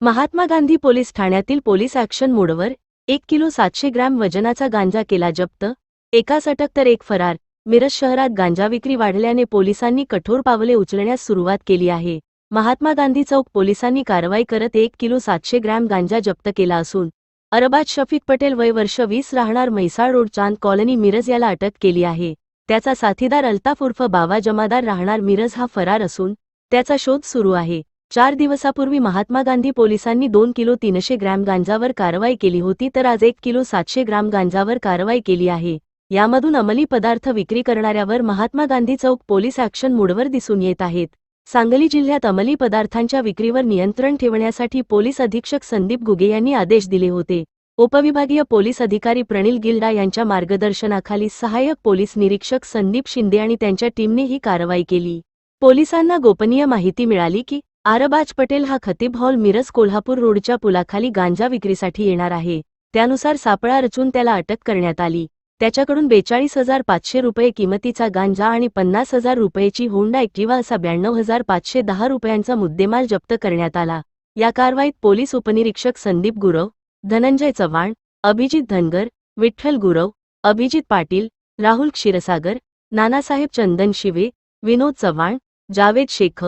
Mahatma Gandhi police ठाण्यातील police action मोडवर एक किलो सातशे ग्रॅम वजनाचा गांजा केला जप्त एकाच अटक तर एक फरार मिरज शहरात गांजा विक्री वाढल्याने पोलिसांनी कठोर पावले उचलण्यास सुरुवात केली आहे. महात्मा गांधी चौक पोलिसांनी कारवाई करत एक किलो सातशे ग्रॅम गांजा जप्त केला असून अरबाज शफीक पटेल वय वर्ष वीस राहणार म्हैसाळ रोड चांद कॉलनी मिरज याला अटक केली आहे. त्याचा साथीदार अल्ताफ उर्फ बाबा जमादार राहणार मिरज हा फरार असून त्याचा शोध सुरू आहे. चार दिवसापूर्वी महात्मा गांधी पोलिसांनी दोन किलो तीनशे ग्रॅम गांजावर कारवाई केली होती तर आज एक किलो सातशे ग्रॅम गांजावर कारवाई केली आहे. यामधून अंमली पदार्थ विक्री करणाऱ्यावर महात्मा गांधी चौक पोलीस ॲक्शन मोडवर दिसून येत आहेत. सांगली जिल्ह्यात अंमली पदार्थांच्या विक्रीवर नियंत्रण ठेवण्यासाठी पोलीस अधीक्षक संदीप गुगे यांनी आदेश दिले होते. उपविभागीय पोलीस अधिकारी प्रणिल गिल्डा यांच्या मार्गदर्शनाखाली सहाय्यक पोलीस निरीक्षक संदीप शिंदे आणि त्यांच्या टीमने ही कारवाई केली. पोलिसांना गोपनीय माहिती मिळाली की आरबाज पटेल हा खतीब हॉल मिरज कोल्हापूर रोडच्या पुलाखाली गांजा विक्रीसाठी येणार आहे. त्यानुसार सापळा रचून त्याला अटक करण्यात आली. त्याच्याकडून बेचाळीस हजार पाचशे रुपये किमतीचा गांजा आणि पन्नास हजार रुपयेची होंडा ॲक्टिवा असा ब्याण्णव हजार पाचशे दहा रुपयांचा मुद्देमाल जप्त करण्यात आला. या कारवाईत पोलीस उपनिरीक्षक संदीप गुरव धनंजय चव्हाण अभिजित धनगर विठ्ठल गुरव अभिजित पाटील राहुल क्षीरसागर नानासाहेब चंदन शिवे विनोद चव्हाण जावेद शेख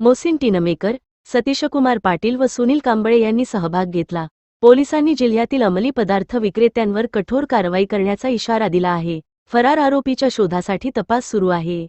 मोसिन टिनमेकर सतीशकुमार पाटील व सुनील कांबळे यांनी सहभाग घेतला. पोलिसांनी जिल्ह्यातील अंमली पदार्थ विक्रेत्यांवर कठोर कारवाई करण्याचा इशारा दिला आहे. फरार आरोपीच्या शोधासाठी तपास सुरू आहे.